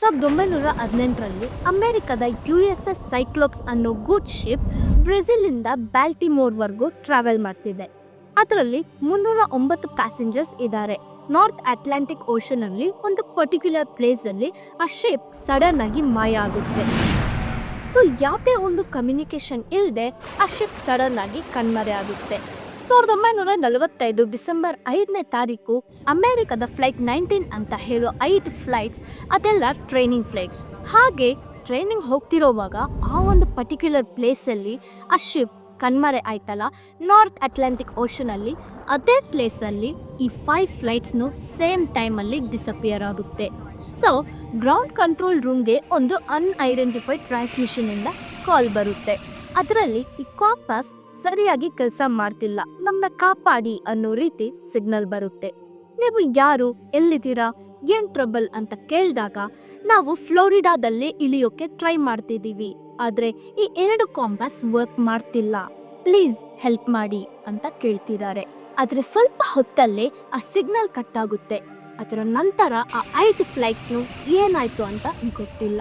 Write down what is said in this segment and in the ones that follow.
ಸಾವಿರದ ಒಂಬೈನೂರ ಹದಿನೆಂಟರಲ್ಲಿ ಅಮೆರಿಕದ ಯು ಎಸ್ ಎಸ್ ಸೈಕ್ಲೋಪ್ಸ್ ಅನ್ನೋ ಗುಡ್ ಶಿಪ್ ಬ್ರೆಜಿಲಿಂದ ಬ್ಯಾಲ್ಟಿಮೋರ್ವರೆಗೂ ಟ್ರಾವೆಲ್ ಮಾಡ್ತಿದೆ. ಅದರಲ್ಲಿ ಮುನ್ನೂರ ಒಂಬತ್ತು ಪ್ಯಾಸೆಂಜರ್ಸ್ ಇದ್ದಾರೆ. ನಾರ್ತ್ ಅಟ್ಲಾಂಟಿಕ್ ಓಷನ್ ಅಲ್ಲಿ ಒಂದು ಪರ್ಟಿಕ್ಯುಲರ್ ಪ್ಲೇಸ್ ಅಲ್ಲಿ ಆ ಶಿಪ್ ಸಡನ್ ಆಗಿ ಮಾಯ ಆಗುತ್ತೆ. ಸೊ, ಯಾವುದೇ ಒಂದು ಕಮ್ಯುನಿಕೇಶನ್ ಇಲ್ಲದೆ ಆ ಶಿಪ್ ಸಡನ್ ಆಗಿ ಕಣ್ಮರೆ ಆಗುತ್ತೆ. ಸಾವಿರದ ಒಂಬೈನೂರ ನಲವತ್ತೈದು ಡಿಸೆಂಬರ್ ಐದನೇ ತಾರೀಕು ಅಮೆರಿಕದ ಫ್ಲೈಟ್ ನೈನ್ಟೀನ್ ಅಂತ ಹೇಳೋ ಐದು ಫ್ಲೈಟ್ಸ್, ಅದೆಲ್ಲ ಟ್ರೈನಿಂಗ್ ಫ್ಲೈಟ್ಸ್. ಹಾಗೆ ಟ್ರೈನಿಂಗ್ ಹೋಗ್ತಿರೋವಾಗ ಆ ಒಂದು ಪರ್ಟಿಕ್ಯುಲರ್ ಪ್ಲೇಸಲ್ಲಿ ಆ ಶಿಪ್ ಕಣ್ಮರೆ ಆಯ್ತಲ್ಲ ನಾರ್ತ್ ಅಟ್ಲಾಂಟಿಕ್ ಓಷನಲ್ಲಿ ಅದೇ ಪ್ಲೇಸಲ್ಲಿ ಈ ಫೈವ್ ಫ್ಲೈಟ್ಸ್ನು ಸೇಮ್ ಟೈಮಲ್ಲಿ ಡಿಸಪಿಯರ್ ಆಗುತ್ತೆ. ಸೊ ಗ್ರೌಂಡ್ ಕಂಟ್ರೋಲ್ ರೂಮ್ಗೆ ಒಂದು ಅನ್ಐಡೆಂಟಿಫೈಡ್ ಟ್ರಾನ್ಸ್ಮಿಷನಿಂದ ಕಾಲ್ ಬರುತ್ತೆ. ಅದರಲ್ಲಿ ಈ ಕಾಂಪಾಸ್ ಸರಿಯಾಗಿ ಕೆಲಸ ಮಾಡ್ತಿಲ್ಲ. ನಮ್ನ ಕಾಪಾಡಿ ಅನ್ನೋ ರೀತಿ ಸಿಗ್ನಲ್ ಬರುತ್ತೆ. ನೀವು ಯಾರು, ಎಲ್ಲಿದ್ದೀರಾ, ಏನ್ ಟ್ರಬಲ್ ಅಂತ ಕೇಳಿದಾಗ ನಾವು ಫ್ಲೋರಿಡಾದಲ್ಲಿ ಇಳಿಯೋಕೆ ಟ್ರೈ ಮಾಡ್ತಿದ್ದೀವಿ. ಆದ್ರೆ ಈ ಎರಡು ಕಾಂಪಾಸ್ ವರ್ಕ್ ಮಾಡ್ತಿಲ್ಲ. ಪ್ಲೀಸ್ ಹೆಲ್ಪ್ ಮಾಡಿ ಅಂತ ಕೇಳ್ತಿದ್ದಾರೆ. ಆದ್ರೆ ಸ್ವಲ್ಪ ಹೊತ್ತಲ್ಲೇ ಆ ಸಿಗ್ನಲ್ ಕಟ್ ಆಗುತ್ತೆ ಅದರ ನಂತರ ಆ ಐದು ಫ್ಲೈಟ್ಸ್ನು ಏನಾಯ್ತು ಅಂತ ಗೊತ್ತಿಲ್ಲ.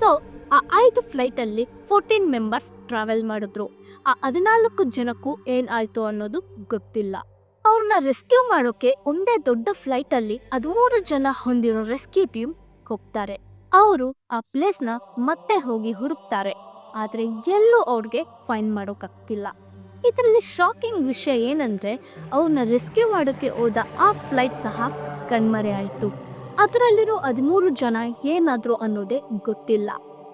ಸೊ ಆ ಐದು ಫ್ಲೈಟಲ್ಲಿ ಫೋರ್ಟೀನ್ ಮೆಂಬರ್ಸ್ ಟ್ರಾವೆಲ್ ಮಾಡಿದ್ರು. ಆ ಹದಿನಾಲ್ಕು ಜನಕ್ಕೂ ಏನಾಯಿತು ಅನ್ನೋದು ಗೊತ್ತಿಲ್ಲ. ಅವ್ರನ್ನ ರೆಸ್ಕ್ಯೂ ಮಾಡೋಕೆ ಒಂದೇ ದೊಡ್ಡ ಫ್ಲೈಟಲ್ಲಿ ಹದಿಮೂರು ಜನ ಹೊಂದಿರೋ ರೆಸ್ಕ್ಯೂ ಟೀಮ್ ಹೋಗ್ತಾರೆ. ಅವರು ಆ ಪ್ಲೇಸ್ನ ಮತ್ತೆ ಹೋಗಿ ಹುಡುಕ್ತಾರೆ. ಆದರೆ ಎಲ್ಲೂ ಅವ್ರಿಗೆ ಫೈನ್ ಮಾಡೋಕ್ಕಾಗ್ತಿಲ್ಲ ಇದರಲ್ಲಿ ಶಾಕಿಂಗ್ ವಿಷಯ ಏನಂದ್ರೆ ಅವ್ರನ್ನ ರೆಸ್ಕ್ಯೂ ಮಾಡೋಕೆ ಹೋದ ಆ ಫ್ಲೈಟ್ ಸಹ ಕಣ್ಮರೆ ಆಯಿತು. ಅದರಲ್ಲಿರೋ ಹದಿಮೂರು ಜನ ಏನಾದರೂ ಅನ್ನೋದೇ ಗೊತ್ತಿಲ್ಲ.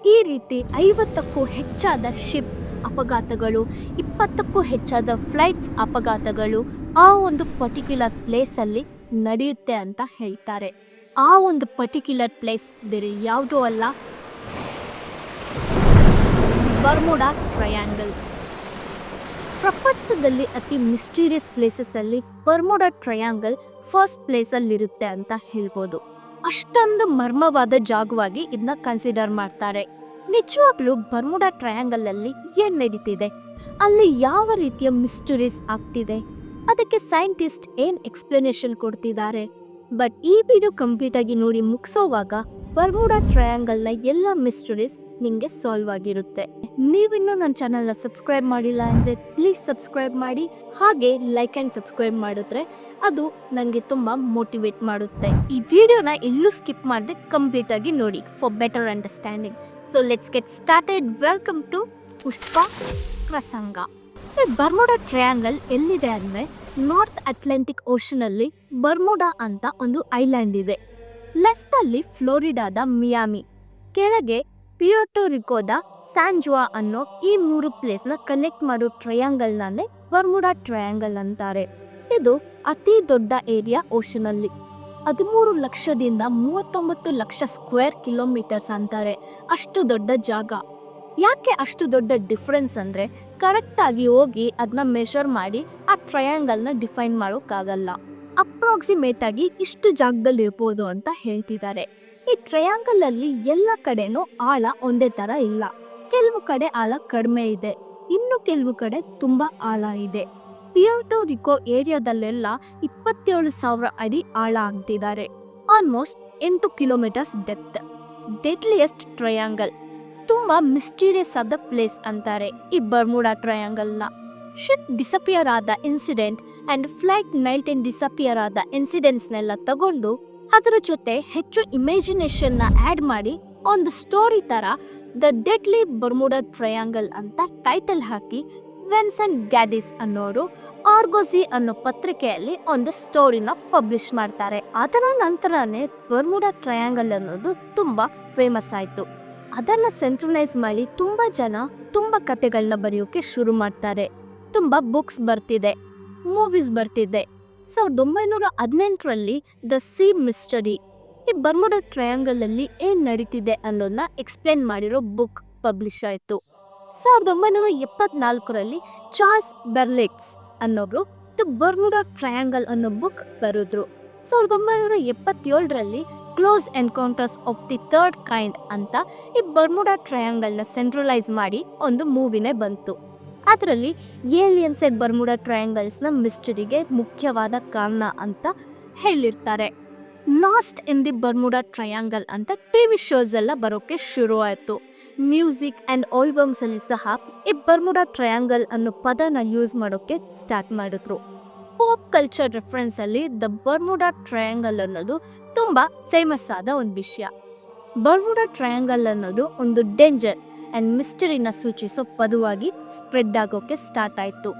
ಈ ರೀತಿ ಐವತ್ತಕ್ಕೂ ಹೆಚ್ಚಾದ ಶಿಪ್ ಅಪಘಾತಗಳು, ಇಪ್ಪತ್ತಕ್ಕೂ ಹೆಚ್ಚಾದ ಫ್ಲೈಟ್ಸ್ ಅಪಘಾತಗಳು ಆ ಒಂದು ಪರ್ಟಿಕ್ಯುಲರ್ ಪ್ಲೇಸಲ್ಲಿ ನಡೆಯುತ್ತೆ ಅಂತ ಹೇಳ್ತಾರೆ. ಆ ಒಂದು ಪರ್ಟಿಕ್ಯುಲರ್ ಪ್ಲೇಸ್ ಬೇರೆ ಯಾವುದೂ ಅಲ್ಲ. Bermuda triangle. ಪ್ರಪಂಚದಲ್ಲಿ ಅತಿ ಮಿಸ್ಟೀರಿಯಸ್ ಪ್ಲೇಸಸ್ ಅಲ್ಲಿ ಬರ್ಮುಡಾ ಟ್ರಯಾಂಗಲ್ ಫಸ್ಟ್ ಪ್ಲೇಸ್ ಅಲ್ಲಿರುತ್ತೆ ಅಂತ ಹೇಳ್ಬೋದು. ಅಷ್ಟೊಂದು ಮರ್ಮವಾದ ಜಾಗವಾಗಿ ಇದನ್ನ ಕನ್ಸಿಡರ್ ಮಾಡ್ತಾರೆ. ನಿಜವಾಗ್ಲೂ ಬರ್ಮುಡಾ ಟ್ರಯಾಂಗಲ್ ಅಲ್ಲಿ ಏನ್ ನಡೀತಿದೆ? ಅಲ್ಲಿ ಯಾವ ರೀತಿಯ ಮಿಸ್ಟರೀಸ್ ಆಗ್ತಿದೆ? ಅದಕ್ಕೆ ಸೈಂಟಿಸ್ಟ್ ಏನ್ ಎಕ್ಸ್ಪ್ಲನೇಷನ್ ಕೊಡ್ತಿದ್ದಾರೆ? ಬಟ್ ಈ ವಿಡಿಯೋ ಕಂಪ್ಲೀಟ್ ಆಗಿ ನೋಡಿ ಮುಗಿಸೋವಾಗ ಬರ್ಮುಡಾ ಟ್ರಯಾಂಗಲ್ನ ಎಲ್ಲ ಮಿಸ್ಟರೀಸ್ ನಿಮಗೆ ಸಾಲ್ವ್ ಆಗಿರುತ್ತೆ. ನೀವಿನ್ನೂ ನನ್ನ ಚಾನಲ್ನ ಸಬ್ಸ್ಕ್ರೈಬ್ ಮಾಡಿಲ್ಲ ಅಂದರೆ ಪ್ಲೀಸ್ ಸಬ್ಸ್ಕ್ರೈಬ್ ಮಾಡಿ, ಹಾಗೆ ಲೈಕ್ ಆ್ಯಂಡ್ ಸಬ್ಸ್ಕ್ರೈಬ್ ಮಾಡಿದ್ರೆ ಅದು ನನಗೆ ತುಂಬ ಮೋಟಿವೇಟ್ ಮಾಡುತ್ತೆ. ಈ ವಿಡಿಯೋನ ಎಲ್ಲೂ ಸ್ಕಿಪ್ ಮಾಡದೆ ಕಂಪ್ಲೀಟ್ ಆಗಿ ನೋಡಿ for better understanding so let's get started welcome to Pushpa Prasanga Bermuda triangle ಎಲ್ಲಿದೆ ಅಂದರೆ ನಾರ್ತ್ ಅಟ್ಲಾಂಟಿಕ್ ಓಷನಲ್ಲಿ ಬರ್ಮುಡಾ ಅಂತ ಒಂದು ಐಲ್ಯಾಂಡ್ ಇದೆ. ಲೆಫ್ಟ್ ಅಲ್ಲಿ ಫ್ಲೋರಿಡಾದ ಮಿಯಾಮಿ, ಕೆಳಗೆ ಪಿಯೋಟೋ ರಿಕೋದ ಸ್ಯಾನ್ಜುವಾ ಅನ್ನೋ ಈ ಮೂರು ಪ್ಲೇಸ್ನ ಕನೆಕ್ಟ್ ಮಾಡೋ ಟ್ರಯಾಂಗಲ್ನೇ ಬರ್ಮುಡಾ ಟ್ರಯಾಂಗಲ್ ಅಂತಾರೆ. ಇದು ಅತಿ ದೊಡ್ಡ ಏರಿಯಾ ಓಷನಲ್ಲಿ. ಹದಿಮೂರು ಲಕ್ಷದಿಂದ ಮೂವತ್ತೊಂಬತ್ತು ಲಕ್ಷ ಸ್ಕ್ವೇರ್ ಕಿಲೋಮೀಟರ್ಸ್ ಅಂತಾರೆ. ಅಷ್ಟು ದೊಡ್ಡ ಜಾಗ. ಯಾಕೆ ಅಷ್ಟು ದೊಡ್ಡ ಡಿಫ್ರೆನ್ಸ್ ಅಂದರೆ ಕರೆಕ್ಟಾಗಿ ಹೋಗಿ ಅದನ್ನ ಮೆಷರ್ ಮಾಡಿ ಆ ಟ್ರಯಾಂಗಲ್ನ ಡಿಫೈನ್ ಮಾಡೋಕ್ಕಾಗಲ್ಲ. ಅಪ್ರಾಕ್ಸಿಮೇಟ್ ಆಗಿ ಇಷ್ಟು ಜಾಗದಲ್ಲಿ ಇರ್ಬೋದು ಅಂತ ಹೇಳ್ತಿದ್ದಾರೆ. ಈ ಟ್ರಯಾಂಗಲ್ ಅಲ್ಲಿ ಎಲ್ಲ ಕಡೆನೂ ಆಳ ಒಂದೇ ತರ ಇಲ್ಲ. ಕೆಲವು ಕಡೆ ಆಳ ಕಡಿಮೆ ಇದೆ. ಇನ್ನು ಕೆಲವು ಕಡೆ ತುಂಬಾ ಆಳ ಇದೆ. ಪಿಯೋಟೋ ರಿಕೋ ಏರಿಯಾದಲ್ಲೆಲ್ಲ ಇಪ್ಪತ್ತೇಳು ಸಾವಿರ ಅಡಿ ಆಳ ಆಗ್ತಿದ್ದಾರೆ. ಆಲ್ಮೋಸ್ಟ್ ಎಂಟು ಕಿಲೋಮೀಟರ್ಸ್ ಡೆತ್ ಡೆಡ್ಲಿಯೆಸ್ಟ್ ಟ್ರಯಾಂಗಲ್ ತುಂಬಾ ಮಿಸ್ಟೀರಿಯಸ್ ಆದ ಪ್ಲೇಸ್ ಅಂತಾರೆ ಈ ಬರ್ಮುಡಾ ಟ್ರಯಾಂಗಲ್ನ ಶಿಪ್ ಡಿಸಪಿಯರ್ ಆದ incident and flight nineteen disappear ಆದ ಇನ್ಸಿಡೆಂಟ್ಸ್ನೆಲ್ಲ ತಗೊಂಡು ಅದರ ಜೊತೆ ಹೆಚ್ಚು ಇಮ್ಯಾಜಿನೇಷನ್ನ ಆ್ಯಡ್ ಮಾಡಿ ಒಂದು ಸ್ಟೋರಿ ಥರ ದ ಡೆಡ್ಲಿ ಬರ್ಮುಡಾ ಟ್ರಯಾಂಗಲ್ ಅಂತ ಟೈಟಲ್ ಹಾಕಿ ವೆನ್ಸನ್ ಗ್ಯಾಡಿಸ್ ಅನ್ನೋರು ಆರ್ಗೋಸಿ ಅನ್ನೋ ಪತ್ರಿಕೆಯಲ್ಲಿ ಒಂದು ಸ್ಟೋರಿನ ಪಬ್ಲಿಷ್ ಮಾಡ್ತಾರೆ. ಅದರ ನಂತರನೇ ಬರ್ಮುಡಾ ಟ್ರಯಾಂಗಲ್ ಅನ್ನೋದು ತುಂಬಾ ಫೇಮಸ್ ಆಯಿತು. ಅದನ್ನ ಸೆಂಟ್ರಲೈಸ್ ಮಾಡಿ ತುಂಬಾ ಜನ ತುಂಬಾ ಕತೆಗಳನ್ನ ಬರೆಯೋಕ್ಕೆ ಶುರು ಮಾಡ್ತಾರೆ. ತುಂಬಾ ಬುಕ್ಸ್ ಬರ್ತಿದೆ ಮೂವೀಸ್ ಬರ್ತಿದೆ. ಸಾವಿರದ ಒಂಬೈನೂರ ಹದಿನೆಂಟರಲ್ಲಿ ದ ಸಿ ಮಿಸ್ಟರಿ ಈ ಬರ್ಮುಡ ಟ್ರಯಾಂಗಲ್ ಅಲ್ಲಿ ಏನ್ ನಡೀತಿದೆ ಅನ್ನೋದನ್ನ ಎಕ್ಸ್ಪ್ಲೇನ್ ಮಾಡಿರೋ ಬುಕ್ ಪಬ್ಲಿಷ್ ಆಯಿತು. ಸಾವಿರದ ಒಂಬೈನೂರ ಎಪ್ಪತ್ನಾಲ್ಕರಲ್ಲಿ ಚಾರ್ಲ್ಸ್ ಬೆರ್ಲೆಕ್ಸ್ ಅನ್ನೋರು ದ ಬರ್ಮುಡ ಟ್ರಯಾಂಗಲ್ ಅನ್ನೋ ಬುಕ್ ಬರೆದ್ರು. ಸಾವಿರದ ಒಂಬೈನೂರ ಎಪ್ಪತ್ತೇಳರಲ್ಲಿ close encounters of the third kind ಅಂತ ಈ ಬರ್ಮುಡಾ ಟ್ರಯಾಂಗಲ್ನ ಸೆಂಟ್ರಲೈಸ್ ಮಾಡಿ ಒಂದು ಮೂವಿನೇ ಬಂತು. ಅದರಲ್ಲಿ ಏಲಿಯನ್ಸ್ ಸೆಟ್ ಬರ್ಮುಡಾ ಟ್ರಯಾಂಗಲ್ಸ್ನ ಮಿಸ್ಟರಿಗೆ ಮುಖ್ಯವಾದ ಕಾರಣ ಅಂತ ಹೇಳಿರ್ತಾರೆ. Lost in the Bermuda triangle ಅಂತ ಟಿ ವಿ ಶೋಸ್ ಎಲ್ಲ ಬರೋಕ್ಕೆ ಶುರು ಆಯಿತು ಮ್ಯೂಸಿಕ್ ಆ್ಯಂಡ್ ಆಲ್ಬಮ್ಸ್ ಅಲ್ಲಿ ಸಹ ಈ ಬರ್ಮುಡಾ ಟ್ರಯಾಂಗಲ್ ಅನ್ನೋ ಪದನ ಯೂಸ್ ಮಾಡೋಕ್ಕೆ ಸ್ಟಾರ್ಟ್ ಮಾಡಿದ್ರು. ಪಾಪ್ ಕಲ್ಚರ್ ರೆಫರೆನ್ಸ್ ಅಲ್ಲಿ ದ ಬರ್ಮುಡಾ ಟ್ರಯಾಂಗಲ್ ಅನ್ನೋದು ತುಂಬ ಫೇಮಸ್ ಆದ ಒಂದು ವಿಷಯ. ಬರ್ಮುಡಾ ಟ್ರಯಾಂಗಲ್ ಅನ್ನೋದು ಒಂದು ಡೇಂಜರ್ ಅಂಡ್ ಮಿಸ್ಟರಿನ ಸೂಚಿಸೋ ಪದವಾಗಿ ಸ್ಪ್ರೆಡ್ ಆಗೋಕೆ ಸ್ಟಾರ್ಟ್ ಆಯ್ತು.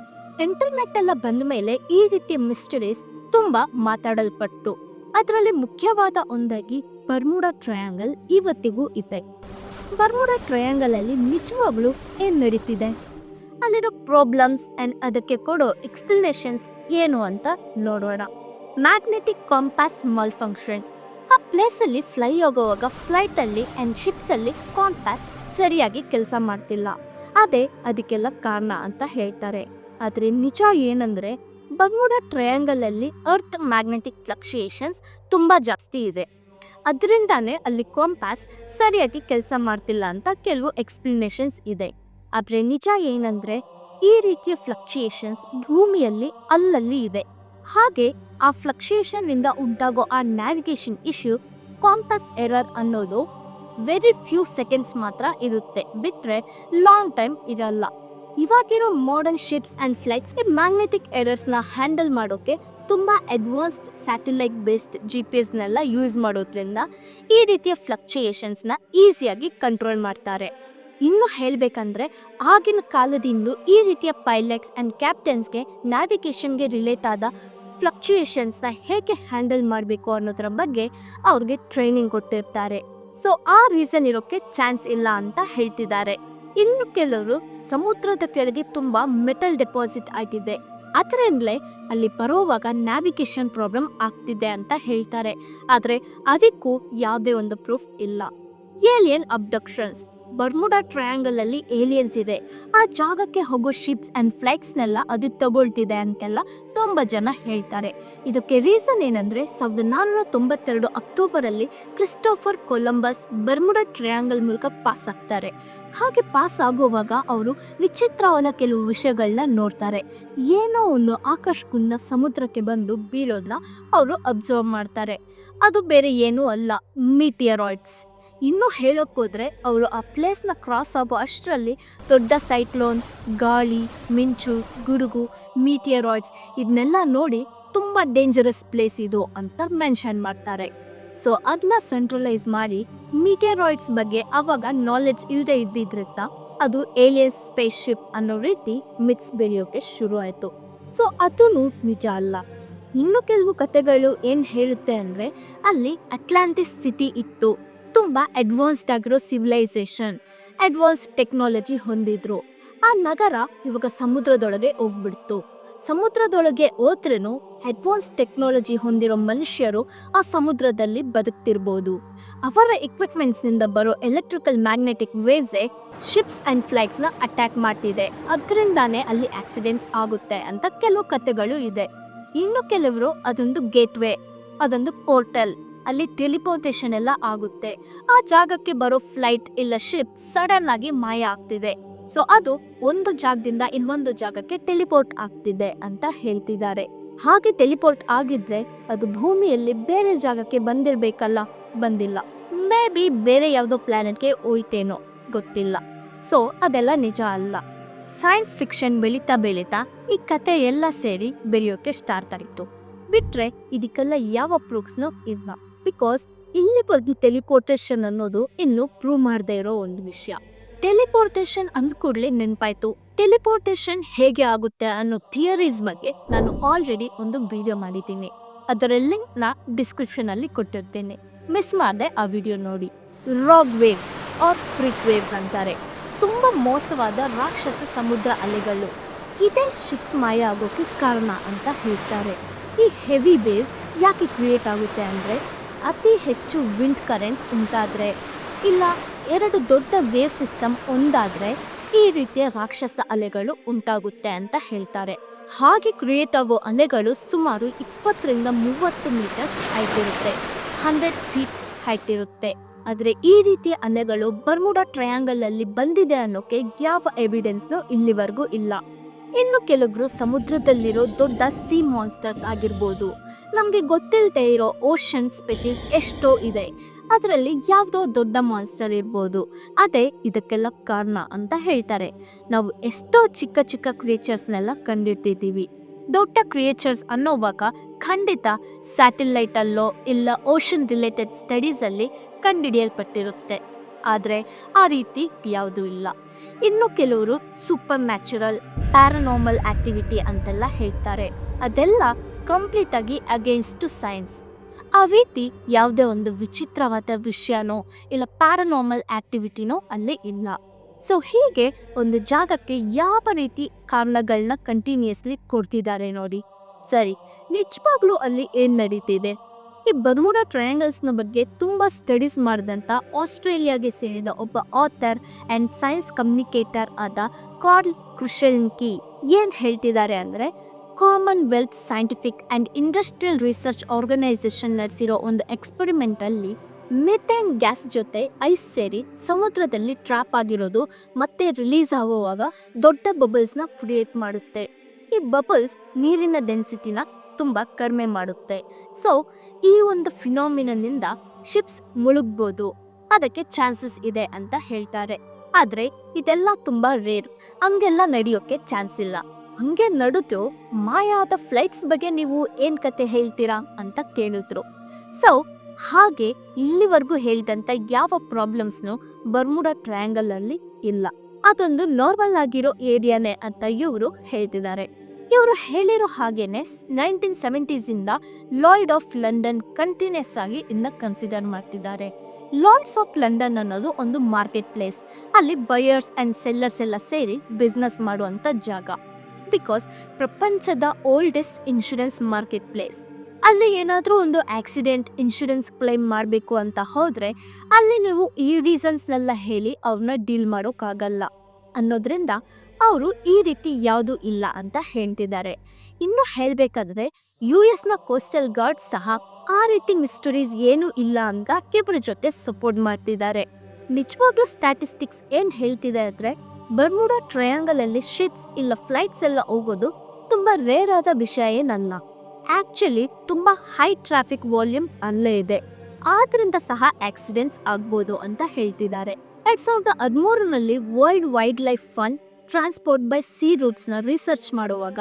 ಇಂಟರ್ನೆಟ್ ಎಲ್ಲ ಬಂದ ಮೇಲೆ ಈ ರೀತಿಯ ಮಿಸ್ಟರೀಸ್ ತುಂಬಾ ಮಾತಾಡಲ್ಪಟ್ಟು. ಅದರಲ್ಲಿ ಮುಖ್ಯವಾದ ಒಂದಾಗಿ ಬರ್ಮುಡಾ ಟ್ರಯಾಂಗಲ್ ಇವತ್ತಿಗೂ ಇದೆ. ಬರ್ಮುಡಾ ಟ್ರಯಾಂಗಲ್ ಅಲ್ಲಿ ನಿಜವಾಗ್ಲೂ ಏನ್ ನಡೀತಿದೆ? ಅಲ್ಲಿರೋ ಪ್ರಾಬ್ಲಮ್ಸ್ ಅಂಡ್ ಅದಕ್ಕೆ ಕೊಡೋ ಎಕ್ಸ್ಪ್ಲನೇಷನ್ಸ್ ಏನು ಅಂತ ನೋಡೋಣ. ಮ್ಯಾಗ್ನೆಟಿಕ್ ಕಾಂಪಾಸ್ ಮಲ್ ಫಂಕ್ಷನ್ ಆ ಪ್ಲೇಸಲ್ಲಿ ಫ್ಲೈ ಅಲ್ಲಿ ಅಂಡ್ ಶಿಪ್ಸ್ ಅಲ್ಲಿ ಕಾಂಪಾಸ್ ಸರಿಯಾಗಿ ಕೆಲಸ ಮಾಡ್ತಿಲ್ಲ. ಅದೇ ಅದಕ್ಕೆಲ್ಲ ಕಾರಣ ಅಂತ ಹೇಳ್ತಾರೆ. ಆದರೆ ನಿಜ ಏನಂದ್ರೆ ಟ್ರಯಾಂಗಲ್ ಅಲ್ಲಿ ಅರ್ತ್ ಮ್ಯಾಗ್ನೆಟಿಕ್ ಫ್ಲಕ್ಚುಯೇಷನ್ಸ್ ತುಂಬಾ ಜಾಸ್ತಿ ಇದೆ. ಅದರಿಂದಾನೇ ಅಲ್ಲಿ ಕಾಂಪಾಸ್ ಸರಿಯಾಗಿ ಕೆಲಸ ಮಾಡ್ತಿಲ್ಲ ಅಂತ ಕೆಲವು ಎಕ್ಸ್ಪ್ಲನೇಷನ್ಸ್ ಇದೆ. ಆದರೆ ನಿಜ ಏನಂದ್ರೆ, ಈ ರೀತಿಯ ಫ್ಲಕ್ಚುಯೇಷನ್ಸ್ ಭೂಮಿಯಲ್ಲಿ ಅಲ್ಲಲ್ಲಿ ಇದೆ. ಹಾಗೆ ಆ ಫ್ಲಕ್ಚುಯೇಷನ್ ಇಂದ ಉಂಟಾಗೋ ಆ ನ್ಯಾವಿಗೇಷನ್ ಇಶ್ಯೂ ಕಾಂಪಸ್ ಎರರ್ ಅನ್ನೋದು ವೆರಿ ಫ್ಯೂ ಸೆಕೆಂಡ್ಸ್ ಮಾತ್ರ ಇರುತ್ತೆ. ಬಿಟ್ಟರೆ ಲಾಂಗ್ ಟೈಮ್ ಇರಲ್ಲ. ಇವಾಗಿರೋ modern ships and flights magnetic ಎರರ್ಸ್ನ handle ಮಾಡೋಕೆ ತುಂಬಾ advanced satellite based G P ಎಸ್ನೆಲ್ಲ use ಮಾಡೋದ್ರಿಂದ ಈ ರೀತಿಯ ಫ್ಲಕ್ಚುಯೇಷನ್ಸ್ನ ಈಸಿಯಾಗಿ ಕಂಟ್ರೋಲ್ ಮಾಡ್ತಾರೆ. ಇನ್ನು ಹೇಳಬೇಕಂದ್ರೆ ಆಗಿನ ಕಾಲದಿಂದ ಈ ರೀತಿಯ ಪೈಲಟ್ಸ್ ಆ್ಯಂಡ್ ಕ್ಯಾಪ್ಟನ್ಸ್ಗೆ ನ್ಯಾವಿಗೇಷನ್ಗೆ ರಿಲೇಟ್ ಆದ ಫ್ಲಕ್ಚುಯೇಷನ್ಸ್ನ ಹೇಗೆ ಹ್ಯಾಂಡಲ್ ಮಾಡಬೇಕು ಅನ್ನೋದ್ರ ಬಗ್ಗೆ ಅವ್ರಿಗೆ ಟ್ರೈನಿಂಗ್ ಕೊಟ್ಟಿರ್ತಾರೆ. ಸೊ ಆ ರೀಸನ್ ಇರೋಕ್ಕೆ ಚಾನ್ಸ್ ಇಲ್ಲ ಅಂತ ಹೇಳ್ತಿದ್ದಾರೆ. ಇನ್ನು ಕೆಲವರು ಸಮುದ್ರದ ಕೆಳಗೆ ತುಂಬಾ ಮೆಟಲ್ ಡೆಪಾಸಿಟ್ ಆಗಿದೆ ಅದರಿಂದಲೇ ಅಲ್ಲಿ ಬರುವಾಗ ನ್ಯಾವಿಗೇಷನ್ ಪ್ರಾಬ್ಲಮ್ ಆಗ್ತಿದೆ ಅಂತ ಹೇಳ್ತಾರೆ. ಆದರೆ ಅದಕ್ಕೂ ಯಾವುದೇ ಒಂದು ಪ್ರೂಫ್ ಇಲ್ಲ. ಏಲಿಯನ್ ಅಬ್ಡಕ್ಷನ್ಸ್ ಬರ್ಮುಡಾ ಟ್ರಯಾಂಗಲ್ ಅಲ್ಲಿ ಏಲಿಯನ್ಸ್ ಇದೆ. ಆ ಜಾಗಕ್ಕೆ ಹೋಗೋ ಶಿಪ್ಸ್ ಅಂಡ್ ಫ್ಲೈಟ್ಸ್ನೆಲ್ಲ ಅದು ತಗೊಳ್ತಿದೆ ಅಂತೆಲ್ಲ ತುಂಬಾ ಜನ ಹೇಳ್ತಾರೆ. ಇದಕ್ಕೆ ರೀಸನ್ ಏನಂದ್ರೆ ಸಾವಿರದ ನಾನ್ನೂರ ತೊಂಬತ್ತೆರಡು ಅಕ್ಟೋಬರ್ ಅಲ್ಲಿ ಕ್ರಿಸ್ಟೋಫರ್ ಕೊಲಂಬಸ್ ಬರ್ಮುಡಾ ಟ್ರಯಾಂಗಲ್ ಮೂಲಕ ಪಾಸ್ ಆಗ್ತಾರೆ. ಹಾಗೆ ಪಾಸ್ ಆಗುವಾಗ ಅವರು ವಿಚಿತ್ರವಾದ ಕೆಲವು ವಿಷಯಗಳನ್ನ ನೋಡ್ತಾರೆ. ಏನೋ ಒಂದು ಆಕಾಶಗುಂದ ಸಮುದ್ರಕ್ಕೆ ಬಂದು ಬೀಳೋದನ್ನ ಅವರು ಅಬ್ಸರ್ವ್ ಮಾಡ್ತಾರೆ. ಅದು ಬೇರೆ ಏನೂ ಅಲ್ಲ ಮೀಟಿಯರಾಯ್ಡ್ಸ್ ಇನ್ನೂ ಹೇಳೋಕ್ಕೋದ್ರೆ ಅವರು ಆ ಪ್ಲೇಸ್ನ ಕ್ರಾಸ್ ಆಗೋ ಅಷ್ಟರಲ್ಲಿ ದೊಡ್ಡ ಸೈಕ್ಲೋನ್ ಗಾಳಿ, ಮಿಂಚು, ಗುಡುಗು ಮೀಟಿಯರಾಯ್ಡ್ಸ್ ಇದನ್ನೆಲ್ಲ ನೋಡಿ ತುಂಬ ಡೇಂಜರಸ್ ಪ್ಲೇಸ್ ಇದು ಅಂತ ಮೆನ್ಷನ್ ಮಾಡ್ತಾರೆ. ಸೊ ಅದನ್ನ ಸೆಂಟ್ರಲೈಸ್ ಮಾಡಿ ಮೀಟಿಯರಾಯ್ಡ್ಸ್ ಬಗ್ಗೆ ಅವಾಗ ನಾಲೆಡ್ಜ್ ಇಲ್ಲದೆ ಇದ್ದಿದ್ರಿಂದ ಅದು ಏಲಿಯನ್ ಸ್ಪೇಸ್ ಶಿಪ್ ಅನ್ನೋ ರೀತಿ ಮಿಕ್ಸ್ ಬೆಳೆಯೋಕೆ ಶುರು ಆಯಿತು. ಸೊ ಅದೂ ನಿಜ ಅಲ್ಲ. ಇನ್ನು ಕೆಲವು ಕಥೆಗಳು ಏನು ಹೇಳುತ್ತೆ ಅಂದರೆ ಅಲ್ಲಿ ಅಟ್ಲಾಂಟಿಸ್ ಸಿಟಿ ಇತ್ತು. ತುಂಬ ಅಡ್ವಾನ್ಸ್ಡ್ ಆಗಿರೋ ಸಿವಿಲೈಸೇಷನ್ ಅಡ್ವಾನ್ಸ್ ಟೆಕ್ನಾಲಜಿ ಹೊಂದಿದ್ರು. ಆ ನಗರ ಇವಾಗ ಸಮುದ್ರದೊಳಗೆ ಹೋಗ್ಬಿಡ್ತು. ಸಮುದ್ರದೊಳಗೆ ಹೋದ್ರೂ ಅಡ್ವಾನ್ಸ್ ಟೆಕ್ನಾಲಜಿ ಹೊಂದಿರೋ ಮನುಷ್ಯರು ಆ ಸಮುದ್ರದಲ್ಲಿ ಬದುಕ್ತಿರ್ಬೋದು. ಅವರ ಎಕ್ವಿಪ್ಮೆಂಟ್ಸ್ನಿಂದ ಬರೋ ಎಲೆಕ್ಟ್ರಿಕಲ್ ಮ್ಯಾಗ್ನೆಟಿಕ್ ವೇವ್ಸೇ ಶಿಪ್ಸ್ ಆ್ಯಂಡ್ ಫ್ಲೈಟ್ಸ್ನ ಅಟ್ಯಾಕ್ ಮಾಡ್ತಿದೆ. ಅದರಿಂದಾನೇ ಅಲ್ಲಿ ಆಕ್ಸಿಡೆಂಟ್ಸ್ ಆಗುತ್ತೆ ಅಂತ ಕೆಲವು ಕಥೆಗಳು ಇದೆ. ಇನ್ನು ಕೆಲವರು ಅದೊಂದು ಗೇಟ್ವೇ ಅದೊಂದು ಪೋರ್ಟಲ್ ಅಲ್ಲಿ ಟೆಲಿಪೋರ್ಟೇಷನ್ ಎಲ್ಲ ಆಗುತ್ತೆ. ಆ ಜಾಗಕ್ಕೆ ಬರೋ ಫ್ಲೈಟ್ ಇಲ್ಲ ಶಿಪ್ ಸಡನ್ ಆಗಿ ಮಾಯ ಆಗ್ತಿದೆ. ಸೊ ಅದು ಒಂದು ಜಾಗದಿಂದ ಇನ್ನೊಂದು ಜಾಗಕ್ಕೆ ಟೆಲಿಪೋರ್ಟ್ ಆಗ್ತಿದೆ ಅಂತ ಹೇಳ್ತಿದ್ದಾರೆ. ಹಾಗೆ ಟೆಲಿಪೋರ್ಟ್ ಆಗಿದ್ರೆ ಅದು ಭೂಮಿಯಲ್ಲಿ ಬೇರೆ ಜಾಗಕ್ಕೆ ಬಂದಿರ್ಬೇಕಲ್ಲ? ಬಂದಿಲ್ಲ. ಮೇ ಬಿ ಬೇರೆ ಯಾವುದೋ ಪ್ಲಾನೆಟ್ಗೆ ಹೋಯ್ತೇನೋ? ಗೊತ್ತಿಲ್ಲ. ಸೊ ಅದೆಲ್ಲ ನಿಜ ಅಲ್ಲ. ಸೈನ್ಸ್ ಫಿಕ್ಷನ್ ಬೆಳೀತಾ ಬೆಳೀತಾ ಈ ಕತೆ ಎಲ್ಲ ಸೇರಿ ಬೆರೆಯೋಕೆ ಸ್ಟಾರ್ಟ್ ಆಗಿತ್ತು ಬಿಟ್ರೆ ಇದಕ್ಕೆಲ್ಲ ಯಾವ ಪ್ರೂಫ್ಸ್ನೂ ಇಲ್ಲ. ಬಿಕಾಸ್ ಇಲ್ಲಿ ಬಂದು ಟೆಲಿಪೋರ್ಟೇಷನ್ ಅನ್ನೋದು ಇನ್ನು ಪ್ರೂವ್ ಮಾಡದೇ ಇರೋ ಒಂದು ವಿಷಯ. ಟೆಲಿಪೋರ್ಟೇಷನ್ ಅಂದ ಕೂಡಲೇ ನೆನಪಾಯ್ತು. ಟೆಲಿಪೋರ್ಟೇಷನ್ ಹೇಗೆ ಆಗುತ್ತೆ ಅನ್ನೋ ಥಿಯರೀಸ್ ಬಗ್ಗೆ ನಾನು ಆಲ್ರೆಡಿ ಒಂದು ವಿಡಿಯೋ ಮಾಡಿದ್ದೀನಿ. ಅದರ ಲಿಂಕ್ನ ಡಿಸ್ಕ್ರಿಪ್ಷನ್ ಅಲ್ಲಿ ಕೊಟ್ಟಿರ್ತೇನೆ. ಮಿಸ್ ಮಾಡದೆ ಆ ವಿಡಿಯೋ ನೋಡಿ. Rogue waves or freak waves ಅಂತಾರೆ. ತುಂಬ ಮೋಸವಾದ ರಾಕ್ಷಸ ಸಮುದ್ರ ಅಲೆಗಳು. ಇದೇ ಶಿಪ್ಸ್ ಮಾಯ ಆಗೋಕೆ ಕಾರಣ ಅಂತ ಹೇಳ್ತಾರೆ. ಈ ಹೆವಿ ವೇವ್ಸ್ ಯಾಕೆ ಕ್ರಿಯೇಟ್ ಆಗುತ್ತೆ ಅಂದರೆ ಅತಿ ಹೆಚ್ಚು ವಿಂಡ್ ಕರೆಂಟ್ಸ್ ಉಂಟಾದರೆ ಇಲ್ಲ ಎರಡು ದೊಡ್ಡ ವೇವ್ ಸಿಸ್ಟಮ್ ಒಂದಾದರೆ ಈ ರೀತಿಯ ರಾಕ್ಷಸ ಅಲೆಗಳು ಉಂಟಾಗುತ್ತೆ ಅಂತ ಹೇಳ್ತಾರೆ. ಹಾಗೆ ಕ್ರಿಯೇಟ್ ಆಗೋ ಅಲೆಗಳು ಸುಮಾರು ಇಪ್ಪತ್ತರಿಂದ ಮೂವತ್ತು ಮೀಟರ್ಸ್ ಹೈಟ್ ಇರುತ್ತೆ ಹಂಡ್ರೆಡ್ ಫೀಟ್ಸ್ ಹೈಟ್ ಇರುತ್ತೆ ಆದರೆ ಈ ರೀತಿಯ ಅಲೆಗಳು ಬರ್ಮುಡಾ ಟ್ರಯಾಂಗಲ್ ಅಲ್ಲಿ ಬಂದಿದೆ ಅನ್ನೋಕೆ ಯಾವ ಎವಿಡೆನ್ಸ್ನು ಇಲ್ಲಿವರೆಗೂ ಇಲ್ಲ. ಇನ್ನು ಕೆಲವರು ಸಮುದ್ರದಲ್ಲಿರೋ ದೊಡ್ಡ ಸಿ ಮಾನ್ಸ್ಟರ್ಸ್ ಆಗಿರ್ಬೋದು ನಮಗೆ ಗೊತ್ತಿಲ್ಲದೆ ಇರೋ ಓಷನ್ ಸ್ಪೆಸಿಸ್ ಎಷ್ಟೋ ಇದೆ. ಅದರಲ್ಲಿ ಯಾವುದೋ ದೊಡ್ಡ ಮಾನ್ಸ್ಟರ್ ಇರ್ಬೋದು. ಅದೇ ಇದಕ್ಕೆಲ್ಲ ಕಾರಣ ಅಂತ ಹೇಳ್ತಾರೆ. ನಾವು ಎಷ್ಟೋ ಚಿಕ್ಕ ಚಿಕ್ಕ ಕ್ರಿಯೇಚರ್ಸ್ನೆಲ್ಲ ಕಂಡಿಡ್ತಿದ್ದೀವಿ. ದೊಡ್ಡ ಕ್ರಿಯೇಚರ್ಸ್ ಅನ್ನೋವಾಗ ಖಂಡಿತ ಸ್ಯಾಟಲೈಟಲ್ಲೋ ಇಲ್ಲ ಓಷನ್ ರಿಲೇಟೆಡ್ ಸ್ಟಡೀಸಲ್ಲಿ ಕಂಡುಹಿಡಿಯಲ್ಪಟ್ಟಿರುತ್ತೆ ಆದರೆ ಆ ರೀತಿ ಯಾವುದೂ ಇಲ್ಲ. ಇನ್ನು ಕೆಲವರು ಸೂಪರ್ ನ್ಯಾಚುರಲ್ ಪ್ಯಾರನಾರ್ಮಲ್ ಆಕ್ಟಿವಿಟಿ ಅಂತೆಲ್ಲ ಹೇಳ್ತಾರೆ. ಅದೆಲ್ಲ ಕಂಪ್ಲೀಟ್ ಆಗಿ ಅಗೇನ್ಸ್ಟ್ ಸೈನ್ಸ್ ಆ ರೀತಿ ಯಾವುದೇ ಒಂದು ವಿಚಿತ್ರವಾದ ವಿಷಯನೋ ಇಲ್ಲ ಪ್ಯಾರನಾರ್ಮಲ್ ಆ್ಯಕ್ಟಿವಿಟಿನೋ ಅಲ್ಲಿ ಇಲ್ಲ. ಸೊ ಹೀಗೆ ಒಂದು ಜಾಗಕ್ಕೆ ಯಾವ ರೀತಿ ಕಾರಣಗಳನ್ನ ಕಂಟಿನ್ಯೂಸ್ಲಿ ಕೊಡ್ತಿದ್ದಾರೆ ನೋಡಿ. ಸರಿ, ನಿಜವಾಗ್ಲೂ ಅಲ್ಲಿ ಏನು ನಡೀತಿದೆ? ಈ ಬರ್ಮುಡ ಟ್ರಯಾಂಗಲ್ಸ್ನ ಬಗ್ಗೆ ತುಂಬ ಸ್ಟಡೀಸ್ ಮಾಡಿದಂಥ ಆಸ್ಟ್ರೇಲಿಯಾಗೆ ಸೇರಿದ ಒಬ್ಬ ಆಥರ್ ಆ್ಯಂಡ್ ಸೈನ್ಸ್ ಕಮ್ಯುನಿಕೇಟರ್ ಆದ ಕಾರ್ಲ್ ಕ್ರುಷೆಲ್ಕಿ ಏನು ಹೇಳ್ತಿದ್ದಾರೆ ಅಂದರೆ Commonwealth scientific and industrial research organisation ನಡೆಸಿರೋ ಒಂದು ಎಕ್ಸ್ಪೆರಿಮೆಂಟಲ್ಲಿ ಮಿಥೇನ್ ಗ್ಯಾಸ್ ಜೊತೆ ಐಸ್ ಸೇರಿ ಸಮುದ್ರದಲ್ಲಿ ಟ್ರ್ಯಾಪ್ ಆಗಿರೋದು ಮತ್ತೆ ರಿಲೀಸ್ ಆಗುವಾಗ ದೊಡ್ಡ ಬಬಲ್ಸ್ನ ಕ್ರಿಯೇಟ್ ಮಾಡುತ್ತೆ. ಈ ಬಬಲ್ಸ್ ನೀರಿನ ಡೆನ್ಸಿಟಿನ ತುಂಬ ಕಡಿಮೆ ಮಾಡುತ್ತೆ. ಸೊ ಈ ಒಂದು ಫಿನಾಮಿನಿಂದ ಶಿಪ್ಸ್ ಮುಳುಗ್ಬೋದು. ಅದಕ್ಕೆ ಚಾನ್ಸಸ್ ಇದೆ ಅಂತ ಹೇಳ್ತಾರೆ. ಆದರೆ, ಇದೆಲ್ಲ ತುಂಬ ರೇರ್ ಹಂಗೆಲ್ಲ ನಡೆಯೋಕ್ಕೆ ಚಾನ್ಸ್ ಇಲ್ಲ. ಹಂಗೆ ನಡೆದು ಮಾಯಾದ ಫ್ಲೈಟ್ಸ್ ಬಗ್ಗೆ ನೀವು ಏನು ಕತೆ ಹೇಳ್ತೀರಾ ಅಂತ ಕೇಳಿದ್ರು ಸೊ ಹಾಗೆ ಇಲ್ಲಿವರೆಗೂ ಹೇಳಿದಂತ ಯಾವ ಪ್ರಾಬ್ಲಮ್ಸ್ನು ಬರ್ಮುಡಾ ಟ್ರಯಾಂಗಲ್ ಅಲ್ಲಿ ಇಲ್ಲ. ಅದೊಂದು ನಾರ್ಮಲ್ ಆಗಿರೋ ಏರಿಯಾನೇ ಅಂತ ಇವರು ಹೇಳ್ತಿದ್ದಾರೆ. ಇವರು ಹೇಳಿರೋ ಹಾಗೇನೆ ನೈನ್ಟೀನ್ ಸೆವೆಂಟೀಸಿಂದ ಲಾಯ್ಡ್ ಆಫ್ ಲಂಡನ್ ಕಂಟಿನ್ಯೂಸ್ ಆಗಿ ಇನ್ನ ಕನ್ಸಿಡರ್ ಮಾಡ್ತಿದ್ದಾರೆ. ಲಾರ್ಡ್ಸ್ ಆಫ್ ಲಂಡನ್ ಅನ್ನೋದು ಒಂದು ಮಾರ್ಕೆಟ್ ಪ್ಲೇಸ್ ಅಲ್ಲಿ ಬಯರ್ಸ್ ಅಂಡ್ ಸೆಲ್ಲರ್ಸ್ ಎಲ್ಲ ಸೇರಿ ಬಿಸ್ನೆಸ್ ಮಾಡುವಂಥ ಜಾಗ. ಬಿಕಾಸ್ ಪ್ರಪಂಚದ ಓಲ್ಡೆಸ್ಟ್ ಇನ್ಶೂರೆನ್ಸ್ ಮಾರ್ಕೆಟ್ ಪ್ಲೇಸ್ ಅಲ್ಲಿ ಏನಾದರೂ ಒಂದು ಆಕ್ಸಿಡೆಂಟ್ ಇನ್ಶೂರೆನ್ಸ್ ಕ್ಲೈಮ್ ಮಾಡಬೇಕು ಅಂತ ಹೋದರೆ ಅಲ್ಲಿ ನೀವು ಈ ರೀಸನ್ಸ್ನೆಲ್ಲ ಹೇಳಿ ಅವ್ರನ್ನ ಡೀಲ್ ಮಾಡೋಕ್ಕಾಗಲ್ಲ. ಅನ್ನೋದ್ರಿಂದ ಅವರು ಈ ರೀತಿ ಯಾವುದೂ ಇಲ್ಲ ಅಂತ ಹೇಳ್ತಿದ್ದಾರೆ. ಇನ್ನೂ ಹೇಳಬೇಕಾದ್ರೆ ಯು ಎಸ್ನ ಕೋಸ್ಟಲ್ ಗಾರ್ಡ್ ಸಹ ಆ ರೀತಿ ಮಿಸ್ಟರೀಸ್ ಏನೂ ಇಲ್ಲ ಅಂತ ಕೆಬ್ಬರ ಜೊತೆ ಸಪೋರ್ಟ್ ಮಾಡ್ತಿದ್ದಾರೆ. ನಿಜವಾಗ್ಲೂ ಸ್ಟ್ಯಾಟಿಸ್ಟಿಕ್ಸ್ ಏನು ಹೇಳ್ತಿದೆ ಅಂದರೆ ಬರ್ಮುಡಾ ಟ್ರಯಾಂಗಲ್ ಅಲ್ಲಿ ಶಿಪ್ಸ್ ಇಲ್ಲ ಫ್ಲೈಟ್ಸ್ ಎಲ್ಲ ಹೋಗೋದು ತುಂಬಾ ರೇರ್ ಆದ ವಿಷಯ ಏನಲ್ಲ ಆಕ್ಚುಲಿ ತುಂಬಾ ಹೈ ಟ್ರಾಫಿಕ್ ವಾಲ್ಯೂಮ್ ಅಲ್ಲೇ ಇದೆ. ಆದ್ರಿಂದ ಸಹ ಆಕ್ಸಿಡೆಂಟ್ಸ್ ಆಗ್ಬೋದು ಅಂತ ಹೇಳ್ತಿದ್ದಾರೆ. ಎರಡ್ ಸಾವಿರದ ಹದಿಮೂರರಲ್ಲಿ World Wildlife Fund transport by sea ರೂಟ್ಸ್ನ research ಮಾಡುವಾಗ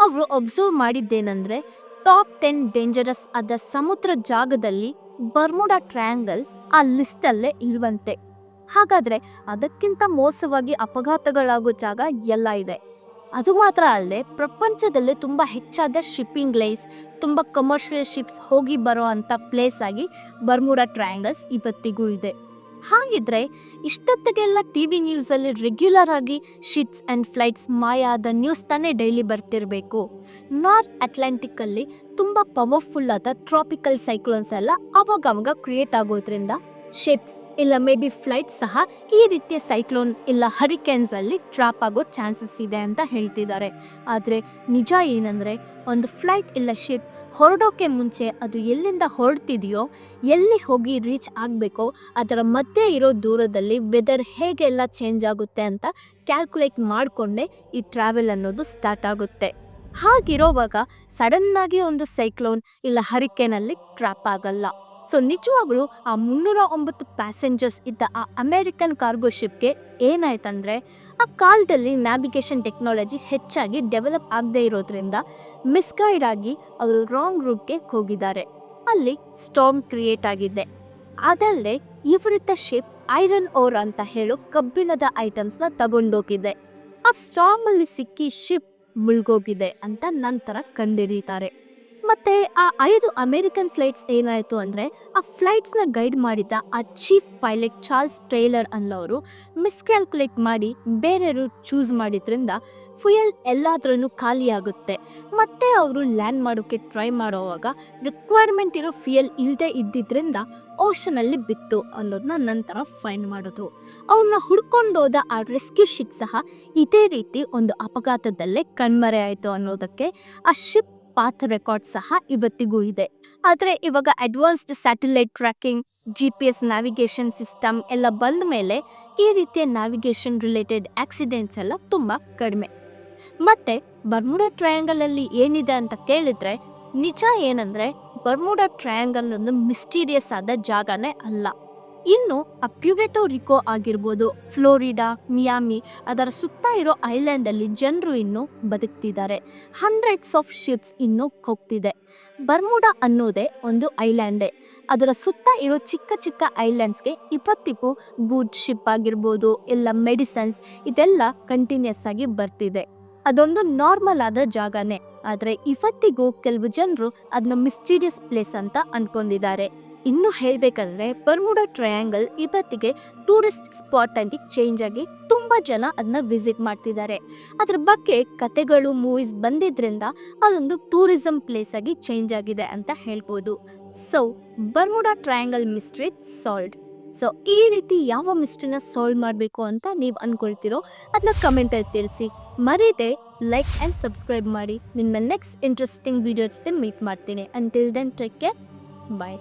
ಅವರು ಅಬ್ಸರ್ವ್ ಮಾಡಿದ್ದೇನೆಂದರೆ ಟಾಪ್ ಟೆನ್ ಡೇಂಜರಸ್ ಆದ ಸಮುದ್ರ ಜಾಗದಲ್ಲಿ ಬರ್ಮುಡಾ ಟ್ರಯಾಂಗಲ್ ಆ ಲಿಸ್ಟಲ್ಲೇ ಇರುವಂತೆ ಹಾಗಾದ್ರೆ ಅದಕ್ಕಿಂತ ಮೋಸವಾಗಿ ಅಪಘಾತಗಳಾಗೋ ಜಾಗ ಎಲ್ಲ ಇದೆ. ಅದು ಮಾತ್ರ ಅಲ್ಲದೆ ಪ್ರಪಂಚದಲ್ಲೇ ತುಂಬ ಹೆಚ್ಚಾದ ಶಿಪ್ಪಿಂಗ್ ಲೈನ್ಸ್ ತುಂಬ ಕಮರ್ಷಿಯಲ್ ಶಿಪ್ಸ್ ಹೋಗಿ ಬರೋ ಅಂಥ ಪ್ಲೇಸ್ ಆಗಿ ಬರ್ಮುರಾ ಟ್ರಯಾಂಗಲ್ಸ್ ಇವತ್ತಿಗೂ ಇದೆ. ಹಾಗಿದ್ರೆ ಇಷ್ಟೊತ್ತಿಗೆಲ್ಲ ಟಿ ವಿ ನ್ಯೂಸಲ್ಲಿ ರೆಗ್ಯುಲರ್ ಆಗಿ ಶಿಪ್ಸ್ ಆ್ಯಂಡ್ ಫ್ಲೈಟ್ಸ್ ಮಾಯಾದ ನ್ಯೂಸ್ ತಾನೇ ಡೈಲಿ ಬರ್ತಿರಬೇಕು. ನಾರ್ತ್ ಅಟ್ಲಾಂಟಿಕ್ಕಲ್ಲಿ ತುಂಬ ಪವರ್ಫುಲ್ ಆದ ಟ್ರಾಪಿಕಲ್ ಸೈಕ್ಲೋನ್ಸ್ ಎಲ್ಲ ಅವಾಗ ಅವಾಗ ಕ್ರಿಯೇಟ್ ಆಗೋದ್ರಿಂದ ಶಿಪ್ಸ್ ಇಲ್ಲ ಮೇ ಬಿ ಫ್ಲೈಟ್ ಸಹ ಈ ರೀತಿಯ ಸೈಕ್ಲೋನ್ ಇಲ್ಲ ಹರಿಕೇನ್ಸ್ ಅಲ್ಲಿ ಟ್ರಾಪ್ ಆಗೋ ಚಾನ್ಸಸ್ ಇದೆ ಅಂತ ಹೇಳ್ತಿದ್ದಾರೆ. ಆದರೆ ನಿಜ ಏನಂದ್ರೆ ಒಂದು ಫ್ಲೈಟ್ ಇಲ್ಲ ಶಿಪ್ ಹೊರಡೋಕೆ ಮುಂಚೆ ಅದು ಎಲ್ಲಿಂದ ಹೊರಡ್ತಿದೆಯೋ, ಎಲ್ಲಿ ಹೋಗಿ ರೀಚ್ ಆಗಬೇಕೋ, ಅದರ ಮಧ್ಯೆ ಇರೋ ದೂರದಲ್ಲಿ ವೆದರ್ ಹೇಗೆಲ್ಲ ಚೇಂಜ್ ಆಗುತ್ತೆ ಅಂತ ಕ್ಯಾಲ್ಕುಲೇಟ್ ಮಾಡಿಕೊಂಡೇ ಈ ಟ್ರಾವೆಲ್ ಅನ್ನೋದು ಸ್ಟಾರ್ಟ್ ಆಗುತ್ತೆ. ಹಾಗಿರೋವಾಗ ಸಡನ್ನಾಗಿ ಒಂದು ಸೈಕ್ಲೋನ್ ಇಲ್ಲ ಹರಿಕೆನಲ್ಲಿ ಟ್ರಾಪ್ ಆಗಲ್ಲ. ಸೊ ನಿಜವಾಗ್ಲೂ ಆ ಮುನ್ನೂರ ಒಂಬತ್ತು ಪ್ಯಾಸೆಂಜರ್ಸ್ ಇದ್ದ ಆ ಅಮೇರಿಕನ್ ಕಾರ್ಗೋ ಶಿಪ್ಗೆ ಏನಾಯ್ತಂದ್ರೆ, ಆ ಕಾಲದಲ್ಲಿ ನ್ಯಾವಿಗೇಷನ್ ಟೆಕ್ನಾಲಜಿ ಹೆಚ್ಚಾಗಿ ಡೆವಲಪ್ ಆಗದೆ ಇರೋದ್ರಿಂದ ಮಿಸ್ಗೈಡ್ ಆಗಿ ಅವರು ರಾಂಗ್ ರೂಟ್ಗೆ ಹೋಗಿದ್ದಾರೆ. ಅಲ್ಲಿ ಸ್ಟಾಮ್ ಕ್ರಿಯೇಟ್ ಆಗಿದೆ. ಅದಲ್ಲದೆ ಇವರಿದ್ದ ಶಿಪ್ ಐರನ್ ಓರ್ ಅಂತ ಹೇಳೋ ಕಬ್ಬಿಣದ ಐಟಮ್ಸ್ನ ತಗೊಂಡೋಗಿದೆ. ಆ ಸ್ಟಾಮಲ್ಲಿ ಸಿಕ್ಕಿ ಶಿಪ್ ಮುಳುಗೋಗಿದೆ ಅಂತ ನಂತರ ಕಂಡಿಡಿತಾರೆ ಮತ್ತೆ ಆ ಐದು ಅಮೆರಿಕನ್ ಫ್ಲೈಟ್ಸ್ ಏನಾಯ್ತು ಅಂದ್ರೆ, ಆ ಫ್ಲೈಟ್ಸ್ನ ಗೈಡ್ ಮಾಡಿದ್ದ ಆ ಚೀಫ್ ಪೈಲಟ್ ಚಾರ್ಲ್ಸ್ ಟೈಲರ್ ಅನ್ನೋರು ಮಿಸ್ಕ್ಯಾಲ್ಕುಲೇಟ್ ಮಾಡಿ ಬೇರೆ ರೂಟ್ ಚೂಸ್ ಮಾಡಿದ್ರಿಂದ ಫ್ಯೂಯಲ್ ಎಲ್ಲಾದ್ರೂ ಖಾಲಿಯಾಗುತ್ತೆ ಮತ್ತೆ ಅವರು ಲ್ಯಾಂಡ್ ಮಾಡೋಕೆ ಟ್ರೈ ಮಾಡೋವಾಗ ರಿಕ್ವೈರ್ಮೆಂಟ್ ಇರೋ ಫ್ಯೂಯಲ್ ಇಲ್ಲದೆ ಇದ್ದಿದ್ದರಿಂದ ಓಷನಲ್ಲಿ ಬಿತ್ತು ಅನ್ನೋದನ್ನ ನಂತರ ಫೈಂಡ್ ಮಾಡೋದು ಅವ್ರನ್ನ ಹುಡ್ಕೊಂಡೋದ ಆ ರೆಸ್ಕ್ಯೂ ಶಿಪ್ ಸಹ ಇದೇ ರೀತಿ ಒಂದು ಅಪಘಾತದಲ್ಲೇ ಕಣ್ಮರೆ ಆಯಿತು ಅನ್ನೋದಕ್ಕೆ ಆ ಶಿಪ್ ಪಾತ್ ರೆಕಾರ್ಡ್ ಸಹ ಇವತ್ತಿಗೂ ಇದೆ. ಆದರೆ ಇವಾಗ advanced satellite tracking G P S navigation system ಎಲ್ಲ ಬಂದ ಮೇಲೆ ಈ ರೀತಿಯ ನ್ಯಾವಿಗೇಷನ್ ರಿಲೇಟೆಡ್ ಆಕ್ಸಿಡೆಂಟ್ಸ್ ಎಲ್ಲ ತುಂಬ ಕಡಿಮೆ. ಮತ್ತೆ ಬರ್ಮುಡಾ ಟ್ರಯಾಂಗಲ್ ಅಲ್ಲಿ ಏನಿದೆ ಅಂತ ಕೇಳಿದ್ರೆ ನಿಜ ಏನಂದ್ರೆ ಬರ್ಮುಡಾ ಟ್ರಯಾಂಗಲ್ ಒಂದು ಮಿಸ್ಟೀರಿಯಸ್ ಆದ ಜಾಗನೇ ಅಲ್ಲ. ಇನ್ನು ಅಪ್ಯುಗೆಟೋ ಪ್ಯುಗೆಟೋ ರಿಕೋ ಆಗಿರ್ಬೋದು, ಫ್ಲೋರಿಡಾ, ಮಿಯಾಮಿ ಅದರ ಸುತ್ತ ಇರೋ ಐಲ್ಯಾಂಡ್ ಅಲ್ಲಿ ಜನರು ಇನ್ನು ಬದುಕ್ತಿದ್ದಾರೆ. ಹಂಡ್ರೆಡ್ಸ್ ಆಫ್ ಶಿಪ್ಸ್ ಇನ್ನು ಹೋಗ್ತಿದೆ. ಬರ್ಮುಡಾ ಅನ್ನೋದೇ ಒಂದು ಐಲ್ಯಾಂಡೇ. ಅದರ ಸುತ್ತ ಇರೋ ಚಿಕ್ಕ ಚಿಕ್ಕ ಐಲ್ಯಾಂಡ್ಸ್ಗೆ ಇಪ್ಪತ್ತಿಗೂ ಗೂಡ್ ಶಿಪ್ ಆಗಿರ್ಬೋದು, ಎಲ್ಲ ಮೆಡಿಸನ್ಸ್ ಇದೆಲ್ಲ ಕಂಟಿನ್ಯೂಸ್ ಆಗಿ ಬರ್ತಿದೆ. ಅದೊಂದು ನಾರ್ಮಲ್ ಆದ ಜಾಗನೇ. ಆದರೆ ಇವತ್ತಿಗೂ ಕೆಲವು ಜನರು ಅದನ್ನ ಮಿಸ್ಟೀರಿಯಸ್ ಪ್ಲೇಸ್ ಅಂತ ಅನ್ಕೊಂಡಿದ್ದಾರೆ. ಇನ್ನು ಹೇಳಬೇಕಂದ್ರೆ ಬರ್ಮುಡಾ ಟ್ರಯಾಂಗಲ್ ಇವತ್ತಿಗೆ ಟೂರಿಸ್ಟ್ ಸ್ಪಾಟ್ ಆಗಿ ಚೇಂಜ್ ಆಗಿ ತುಂಬಾ ಜನ ಅದನ್ನ ವಿಸಿಟ್ ಮಾಡ್ತಿದ್ದಾರೆ. ಅದ್ರ ಬಗ್ಗೆ ಕತೆಗಳು ಮೂವೀಸ್ ಬಂದಿದ್ರಿಂದ ಅದೊಂದು ಟೂರಿಸಂ ಪ್ಲೇಸ್ ಆಗಿ ಚೇಂಜ್ ಆಗಿದೆ ಅಂತ ಹೇಳ್ಬೋದು. So Bermuda triangle mystery solve so ಈ ರೀತಿ ಯಾವ ಮಿಸ್ಟ್ರಿನ ಸಾಲ್ವ್ ಮಾಡಬೇಕು ಅಂತ ನೀವು ಅನ್ಕೊಳ್ತಿರೋ ಅದನ್ನ ಕಮೆಂಟಲ್ಲಿ ತಿಳಿಸಿ. ಮರೀದೆ ಲೈಕ್ ಆ್ಯಂಡ್ ಸಬ್ಸ್ಕ್ರೈಬ್ ಮಾಡಿ. ನಿಮ್ಮ ನೆಕ್ಸ್ಟ್ ಇಂಟ್ರೆಸ್ಟಿಂಗ್ ವಿಡಿಯೋ ಜೊತೆ ಮೀಟ್ ಮಾಡ್ತೀನಿ. Until then take care bye